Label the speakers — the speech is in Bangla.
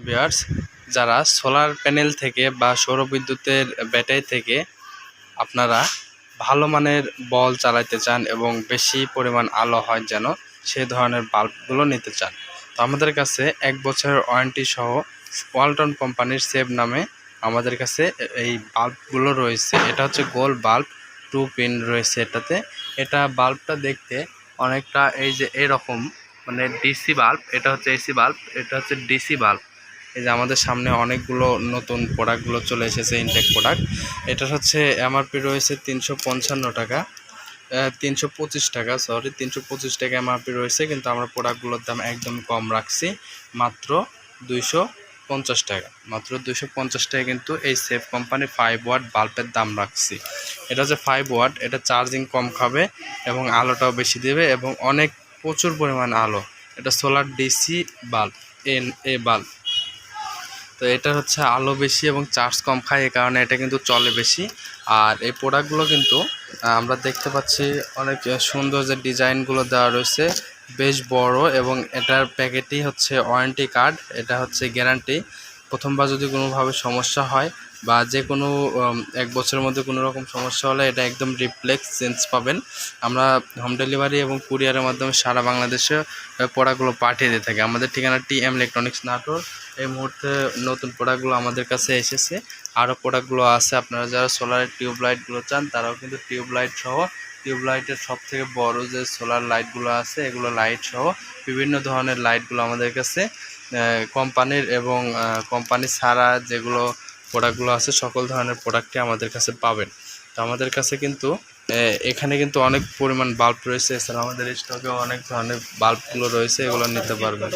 Speaker 1: ভিউয়ার্স যারা সোলার প্যানেল থেকে বা সৌরবিদ্যুতের ব্যাটারি থেকে আপনারা ভালো মানের বল চালাতে চান এবং বেশি পরিমাণ আলো হয় যেন সেই ধরনের বাল্বগুলো নিতে চান। তো আমাদের কাছে এক বছরের ওয়ারেন্টি সহ ওয়ালটন কোম্পানির সেভ নামে আমাদের কাছে এই বাল্বগুলো রয়েছে। এটা হচ্ছে গোল বাল্ব টু পিন রয়েছে এটাতে। এটা বাল্বটা দেখতে অনেকটা এই যে এরকম মানে ডিসি বাল্ব এটা হচ্ছে এসি বাল্ব এটা হচ্ছে ডিসি বাল্ব এই যে আমাদের সামনে অনেকগুলো নতুন প্রোডাক্টগুলো চলে এসেছে ইনটেক প্রোডাক্ট এটা হচ্ছে এমআরপি রয়েছে তিনশো পঞ্চান্ন টাকা তিনশো পঁচিশ টাকা সরি তিনশো পঁচিশ টাকা এমআরপি রয়েছে, কিন্তু আমরা প্রোডাক্টগুলোর দাম একদম কম রাখছি, মাত্র দুইশো পঞ্চাশ টাকা। মাত্র দুইশো পঞ্চাশ টাকা কিন্তু এই সেফ কোম্পানি ফাইভ ওয়াট বাল্বের দাম রাখছি। এটা হচ্ছে ফাইভ ওয়াট এটা চার্জিং কম খাবে এবং আলোটাও বেশি দেবে এবং অনেক প্রচুর পরিমাণ আলো। এটা solar DC bulb N A bulb তো এটা হচ্ছে আলো বেশি এবং চার্জ কম খায় এই কারণে এটা কিন্তু চলে বেশি। আর এই প্রোডাক্টগুলো কিন্তু আমরা দেখতে পাচ্ছি অনেক সুন্দর যে ডিজাইনগুলো দেওয়া রয়েছে, বেশ বড় এবং এটার প্যাকেটই হচ্ছে ওয়ারেন্টি কার্ড এটা হচ্ছে গ্যারান্টি প্রথমবার যদি কোনোভাবে সমস্যা হয় বা যে কোনো এক বছরের মধ্যে কোনো রকম সমস্যা হলে এটা একদম রিপ্লেক্স চেঞ্জ পাবেন। আমরা হোম ডেলিভারি এবং কুরিয়ারের মাধ্যমে সারা বাংলাদেশে প্রোডাক্টগুলো পাঠিয়ে দিয়ে থাকি। আমাদের ঠিকানা টি এম ইলেকট্রনিক্স নাটোর। এই মুহূর্তে নতুন প্রোডাক্টগুলো আমাদের কাছে এসেছে। আরও প্রোডাক্টগুলো আছে। আপনারা যারা সোলারের টিউবলাইটগুলো চান, তারাও কিন্তু টিউবলাইট সহ টিউব লাইটের সব থেকে বড় যে সোলার লাইটগুলো আছে, এগুলো লাইট সহ বিভিন্ন ধরনের লাইটগুলো আমাদের কাছে কোম্পানির এবং কোম্পানি ছাড়া যেগুলো প্রোডাক্টগুলো আছে, সকল ধরনের প্রোডাক্টই আমাদের কাছে পাবেন। তো আমাদের কাছে কিন্তু এখানে কিন্তু অনেক পরিমাণ বাল্ব রয়েছে, এছাড়া আমাদের স্টকেও অনেক ধরনের বাল্বগুলো রয়েছে, এগুলো নিতে পারবেন।